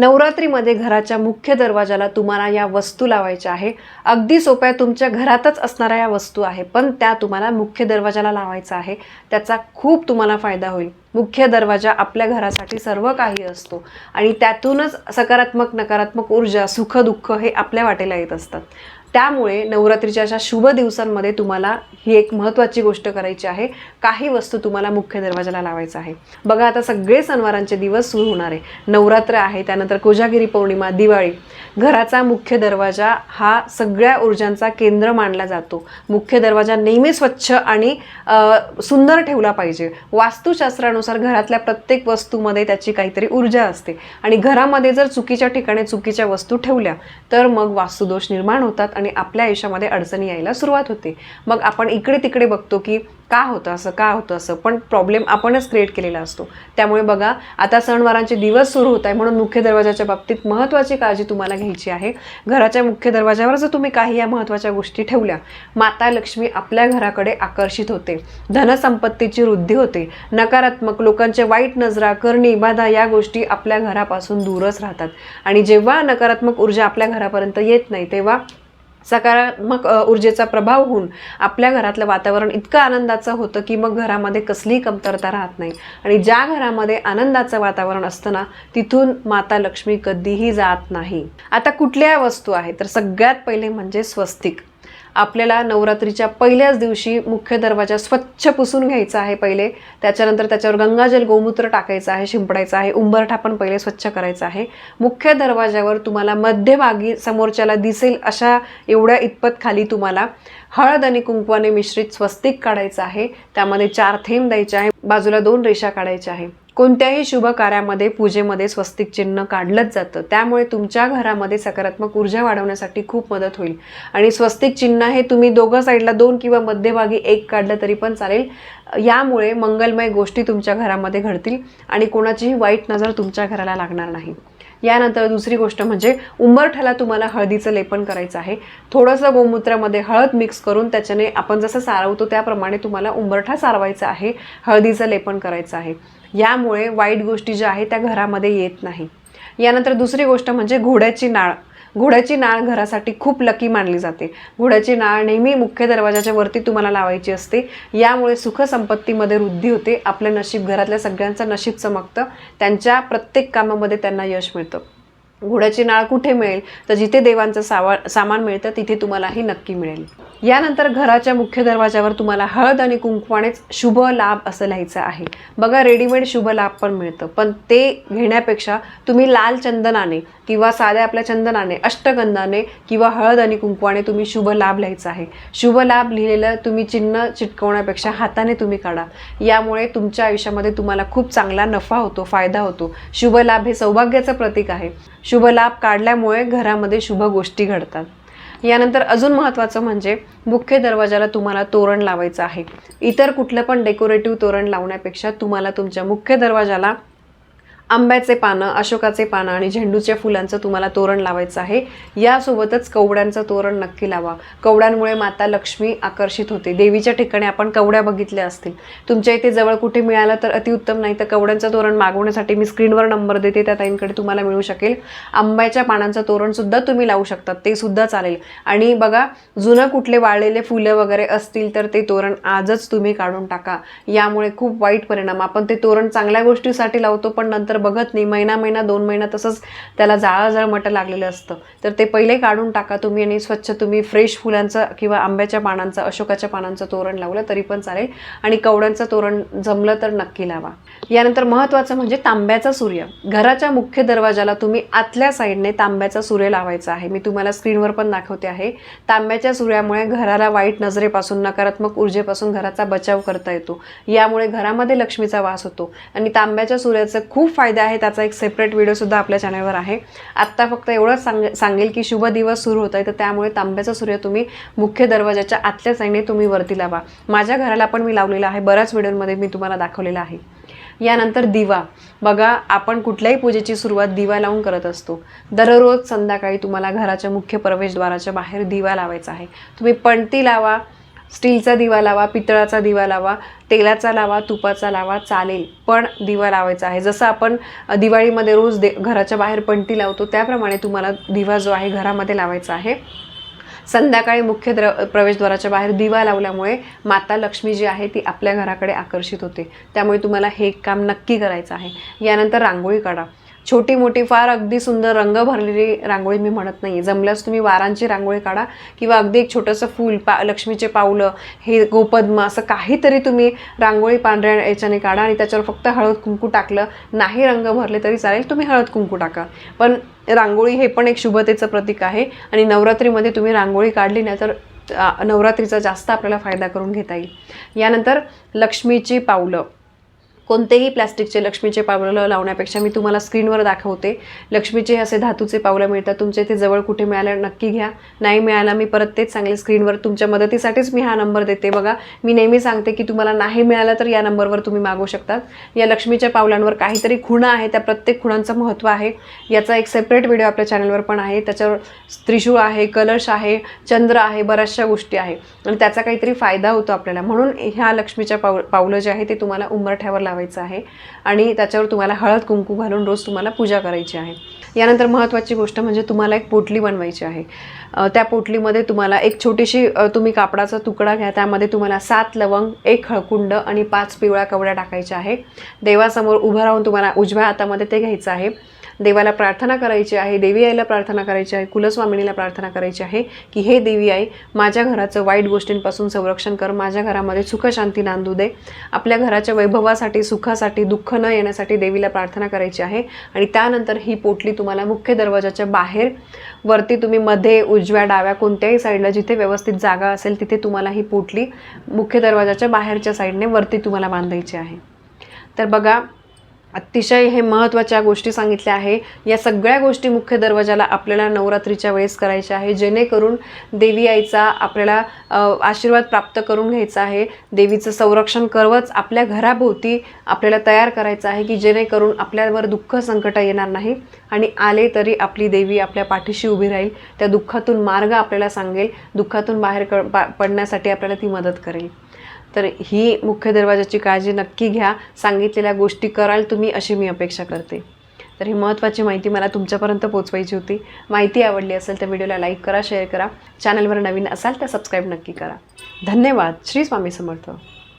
नवरात्रीमध्ये घराच्या मुख्य दरवाजाला तुम्हाला या वस्तू लावायच्या आहे. अगदी सोप्या तुमच्या घरातच असणाऱ्या या वस्तू आहे पण त्या तुम्हाला मुख्य दरवाजाला लावायचा आहे. त्याचा खूप तुम्हाला फायदा होईल. मुख्य दरवाजा आपल्या घरासाठी सर्व काही असतो आणि त्यातूनच सकारात्मक नकारात्मक ऊर्जा सुख दुःख हे आपल्या वाटेला येत असतात. त्यामुळे नवरात्रीच्या अशा शुभ दिवसांमध्ये तुम्हाला ही एक महत्त्वाची गोष्ट करायची आहे. काही वस्तू तुम्हाला मुख्य दरवाजाला लावायचं आहे. बघा आता सगळे सणवारांचे दिवस सुरू होणार आहे. नवरात्र आहे त्यानंतर कोजागिरी पौर्णिमा दिवाळी. घराचा मुख्य दरवाजा हा सगळ्या ऊर्जांचा केंद्र मानला जातो. मुख्य दरवाजा नेहमी स्वच्छ आणि सुंदर ठेवला पाहिजे. वास्तुशास्त्रानुसार घरातल्या प्रत्येक वस्तूमध्ये त्याची काहीतरी ऊर्जा असते. आणि घरामध्ये जर चुकीच्या ठिकाणी चुकीच्या वस्तू ठेवल्या तर मग वास्तुदोष निर्माण होतात आणि आपल्या आयुष्यामध्ये अडचणी यायला सुरुवात होते. मग आपण इकडे तिकडे बघतो की का होतं असं का होतं असं पण प्रॉब्लेम आपणच क्रिएट केलेला असतो. त्यामुळे बघा आता सणवारांचे दिवस सुरू होत आहे म्हणून मुख्य दरवाजाच्या बाबतीत महत्त्वाची काळजी तुम्हाला घ्यायची आहे. घराच्या मुख्य दरवाजावर जर तुम्ही काही या महत्त्वाच्या गोष्टी ठेवल्या माता लक्ष्मी आपल्या घराकडे आकर्षित होते. धनसंपत्तीची वृद्धी होते. नकारात्मक लोकांचे वाईट नजरा करणी बाधा या गोष्टी आपल्या घरापासून दूरच राहतात. आणि जेव्हा नकारात्मक ऊर्जा आपल्या घरापर्यंत येत नाही तेव्हा सकारात्मक ऊर्जेचा प्रभाव होऊन आपल्या घरातलं वातावरण इतकं आनंदाचं होतं की मग घरामध्ये कसलीही कमतरता राहत नाही. आणि ज्या घरामध्ये आनंदाचं वातावरण असतं ना तिथून माता लक्ष्मी कधीही जात नाही. आता कुठल्या वस्तू आहेत? तर सगळ्यात पहिले म्हणजे स्वस्तिक. आपल्याला नवरात्रीच्या पहिल्याच दिवशी मुख्य दरवाजा स्वच्छ पुसून घ्यायचा आहे पहिले. त्याच्यानंतर त्याच्यावर गंगाजल गोमूत्र टाकायचं आहे शिंपडायचं आहे उंबरठा पण पहिले स्वच्छ करायचा आहे. मुख्य दरवाजावर तुम्हाला मध्यभागी समोरच्याला दिसेल अशा एवढ्या इतपत खाली तुम्हाला हळद आणि कुंकवाने मिश्रित स्वस्तिक काढायचं आहे. त्यामध्ये चार थेंब द्यायचे आहे बाजूला दोन रेषा काढायच्या आहे. कोणत्याही शुभ कार्यामध्ये पूजेमध्ये स्वस्तिक चिन्ह काढलंच जातं. त्यामुळे तुमच्या घरामध्ये सकारात्मक ऊर्जा वाढवण्यासाठी खूप मदत होईल. आणि स्वस्तिक चिन्ह हे तुम्ही दोघं साईडला दोन किंवा मध्यभागी एक काढलं तरी पण चालेल. यामुळे मंगलमय गोष्टी तुमच्या घरामध्ये घडतील आणि कोणाचीही वाईट नजर तुमच्या घराला लागणार नाही. यानंतर दुसरी गोष्ट म्हणजे उंबरठ्याला तुम्हाला हळदीचं लेपन करायचं आहे. थोडंसं गोमूत्रामध्ये हळद मिक्स करून त्याच्याने आपण जसं सारवतो त्याप्रमाणे तुम्हाला उंबरठा सारवायचा आहे हळदीचं लेपन करायचं आहे. यामुळे वाईट गोष्टी ज्या आहेत त्या घरामध्ये येत नाही. यानंतर दुसरी गोष्ट म्हणजे घोड्याची नाळ. घोड्याची नाळ घरासाठी खूप लकी मानली जाते. घोड्याची नाळ नेहमी मुख्य दरवाजाच्या वरती तुम्हाला लावायची असते. यामुळे सुखसंपत्तीमध्ये वृद्धी होते. आपलं नशीब घरातल्या सगळ्यांचं नशीब चमकतं. त्यांच्या प्रत्येक कामामध्ये त्यांना यश मिळतं. घोड्याची नाळ कुठे मिळेल? तर जिथे देवांचं सावा सामान मिळतं तिथे तुम्हाला हे नक्की मिळेल. यानंतर घराच्या मुख्य दरवाजावर तुम्हाला हळद आणि कुंकवानेच शुभ लाभ असं लिहायचं आहे. बघा रेडीमेड शुभ लाभ पण मिळतं. पण ते घेण्यापेक्षा तुम्ही लाल चंदनाने किंवा साध्या आपल्या चंदनाने अष्टगंधाने किंवा हळद आणि कुंकवाने तुम्ही शुभ लाभ लिहायचा आहे. शुभ लाभ लिहिलेलं तुम्ही चिन्ह चिटकवण्यापेक्षा हाताने तुम्ही काढा. यामुळे तुमच्या आयुष्यामध्ये तुम्हाला खूप चांगला नफा होतो फायदा होतो. शुभ लाभ हे सौभाग्याचं प्रतीक आहे. शुभ लाभ काढल्यामुळे घरामध्ये शुभ गोष्टी घडतात. यानंतर अजून महत्त्वाचं म्हणजे मुख्य दरवाजाला तुम्हाला तोरण लावायचं आहे. इतर कुठलं पण डेकोरेटिव्ह तोरण लावण्यापेक्षा तुम्हाला तुमच्या मुख्य दरवाजाला आंब्याचे पानं अशोकाचे पानं आणि झेंडूच्या फुलांचं तुम्हाला तोरण लावायचं आहे. यासोबतच कवड्यांचं तोरण नक्की लावा. कवड्यांमुळे माता लक्ष्मी आकर्षित होते. देवीच्या ठिकाणी आपण कवड्या बघितल्या असतील. तुमच्या इथे जवळ कुठे मिळालं तर अतिउत्तम नाही तर कवड्यांचं तोरण मागवण्यासाठी मी स्क्रीनवर नंबर देते त्या ताईंकडे तुम्हाला मिळू शकेल. आंब्याच्या पानांचं तोरणसुद्धा तुम्ही लावू शकतात. ते सुद्धा चालेल. आणि बघा जुनं कुठले वाळलेले फुलं वगैरे असतील तर ते तोरण आजच तुम्ही काढून टाका. यामुळे खूप वाईट परिणाम. आपण ते तोरण चांगल्या गोष्टीसाठी लावतो पण नंतर बघत नाही महिना महिना दोन महिना तसंच त्याला जाळाजाळ मटं लागलेलं असतं. तर ते पहिले काढून टाका तुम्ही आणि स्वच्छ तुम्ही फ्रेश फुलांचं किंवा आंब्याच्या पानांचं अशोकाच्या पानांचं तोरण लावलं तरी पण चालेल आणि कवड्यांचं तोरण जमलं तर नक्की लावा. यानंतर महत्त्वाचं म्हणजे तांब्याचा सूर्य. घराच्या मुख्य दरवाजाला तुम्ही आतल्या साईडने तांब्याचा सूर्य लावायचा आहे. मी तुम्हाला स्क्रीनवर पण दाखवते आहे. तांब्याच्या सूर्यामुळे घराला वाईट नजरेपासून नकारात्मक ऊर्जेपासून घराचा बचाव करता येतो. यामुळे घरामध्ये लक्ष्मीचा वास होतो आणि तांब्याच्या सूर्याचं खूप फायदे फायदे आहे त्याचा एक सेपरेट व्हिडिओसुद्धा आपल्या चॅनलवर आहे. आत्ता फक्त एवढंच सांग सांगेल की शुभ दिवस सुरू होत आहे तर त्यामुळे तांब्याचा सूर्य तुम्ही मुख्य दरवाजाच्या आतल्या साईडने तुम्ही वरती लावा. माझ्या घराला पण मी लावलेला आहे बऱ्याच व्हिडिओमध्ये मी तुम्हाला दाखवलेला आहे. यानंतर दिवा. बघा आपण कुठल्याही पूजेची सुरुवात दिवा लावून करत असतो. दररोज संध्याकाळी तुम्हाला घराच्या मुख्य प्रवेशद्वाराच्या बाहेर दिवा लावायचा आहे. तुम्ही पणती लावा स्टीलचा दिवा लावा पितळाचा दिवा लावा तेलाचा लावा तुपाचा लावा चालेल. पण दिवा लावायचा आहे. जसं आपण दिवाळीमध्ये रोज दे घराच्या बाहेर पणती लावतो त्याप्रमाणे तुम्हाला दिवा जो आहे घरामध्ये लावायचा आहे. संध्याकाळी मुख्य द्र प्रवेशद्वाराच्या बाहेर दिवा लावल्यामुळे माता लक्ष्मी जी आहे ती आपल्या घराकडे आकर्षित होते. त्यामुळे तुम्हाला हे काम नक्की करायचं आहे. यानंतर रांगोळी काढा. छोटी मोठी फार अगदी सुंदर रंग भरलेली रांगोळी मी म्हणत नाही जमल्यास तुम्ही वारांची रांगोळी काढा किंवा अगदी एक छोटंसं फूल पा लक्ष्मीचे पावलं हे गोपद्म असं काहीतरी तुम्ही रांगोळी पांढऱ्या याच्याने काढा आणि त्याच्यावर फक्त हळद कुंकू टाकलं. नाही रंग भरले तरी चालेल तुम्ही हळद कुंकू टाका. पण रांगोळी हे पण एक शुभतेचं प्रतीक आहे आणि नवरात्रीमध्ये तुम्ही रांगोळी काढली नाही तर नवरात्रीचा जास्त आपल्याला फायदा करून घेता येईल. यानंतर लक्ष्मीची पावलं. कोणतेही प्लॅस्टिकचे लक्ष्मीचे पावलं लावण्यापेक्षा मी तुम्हाला स्क्रीनवर दाखवते. लक्ष्मीचे असे धातूचे पावलं मिळतात. तुमच्या इथे जवळ कुठे मिळालं नक्की घ्या. नाही मिळालं मी परत तेच सांगेल स्क्रीनवर. तुमच्या मदतीसाठीच मी हा नंबर देते. बघा मी नेहमी सांगते की तुम्हाला नाही मिळालं तर या नंबरवर तुम्ही मागू शकतात. या लक्ष्मीच्या पावलांवर काहीतरी खुणा आहे. त्या प्रत्येक खुणांचं महत्त्व आहे. याचा एक सेपरेट व्हिडिओ आपल्या चॅनलवर पण आहे. त्याच्यावर त्रिशूळ आहे कलश आहे चंद्र आहे बऱ्याचशा गोष्टी आहे. आणि त्याचा काहीतरी फायदा होतो आपल्याला. म्हणून ह्या लक्ष्मीच्या पाव पावलं जे आहे ते तुम्हाला उंबरठ्यावर लावायचं आहे. आणि त्याच्यावर तुम्हाला हळद कुंकू घालून रोज तुम्हाला पूजा करायची आहे. यानंतर महत्त्वाची गोष्ट म्हणजे तुम्हाला एक पोटली बनवायची आहे. त्या पोटलीमध्ये तुम्हाला एक छोटीशी तुम्ही कापडाचा तुकडा घ्या. त्यामध्ये तुम्हाला सात लवंग एक हळकुंड आणि पाच पिवळ्या कवड्या टाकायच्या आहे. देवासमोर उभं राहून तुम्हाला उजव्या हातामध्ये ते घ्यायचं आहे. देवाला प्रार्थना करायची आहे देवी आईला प्रार्थना करायची आहे कुलस्वामिनीला प्रार्थना करायची आहे की हे देवी आई माझ्या घराचं वाईट गोष्टींपासून संरक्षण कर माझ्या घरामध्ये सुखशांती नांदू दे. आपल्या घराच्या वैभवासाठी सुखासाठी दुःख न येण्यासाठी देवीला प्रार्थना करायची आहे आणि त्यानंतर ही पोटली तुम्हाला मुख्य दरवाजाच्या बाहेर वरती तुम्ही मध्ये उजव्या डाव्या कोणत्याही साईडला जिथे व्यवस्थित जागा असेल तिथे तुम्हाला ही पोटली मुख्य दरवाजाच्या बाहेरच्या साईडने वरती तुम्हाला बांधायची आहे. तर बघा अतिशय हे महत्त्वाच्या गोष्टी सांगितल्या आहे. या सगळ्या गोष्टी मुख्य दरवाजाला आपल्याला नवरात्रीच्या वेळेस करायच्या आहे. जेणेकरून देवी आईचा आपल्याला आशीर्वाद प्राप्त करून घ्यायचा आहे. देवीचं संरक्षण करवच आपल्या घराभोवती आपल्याला तयार करायचं आहे की जेणेकरून आपल्यावर दुःख संकट येणार नाही आणि आले तरी आपली देवी आपल्या पाठीशी उभी राहील. त्या दुःखातून मार्ग आपल्याला सांगेल. दुःखातून बाहेर क पडण्यासाठी आपल्याला ती मदत करेल. तर ही मुख्य दरवाजाची काळजी नक्की घ्या. सांगितलेल्या गोष्टी कराल तुम्ही अशी मी अपेक्षा करते. तर ही महत्त्वाची माहिती मला तुमच्यापर्यंत पोचवायची होती. माहिती आवडली असेल तर व्हिडिओला लाईक करा शेअर करा. चॅनलवर नवीन असाल तर सबस्क्राईब नक्की करा. धन्यवाद. श्री स्वामी समर्थ.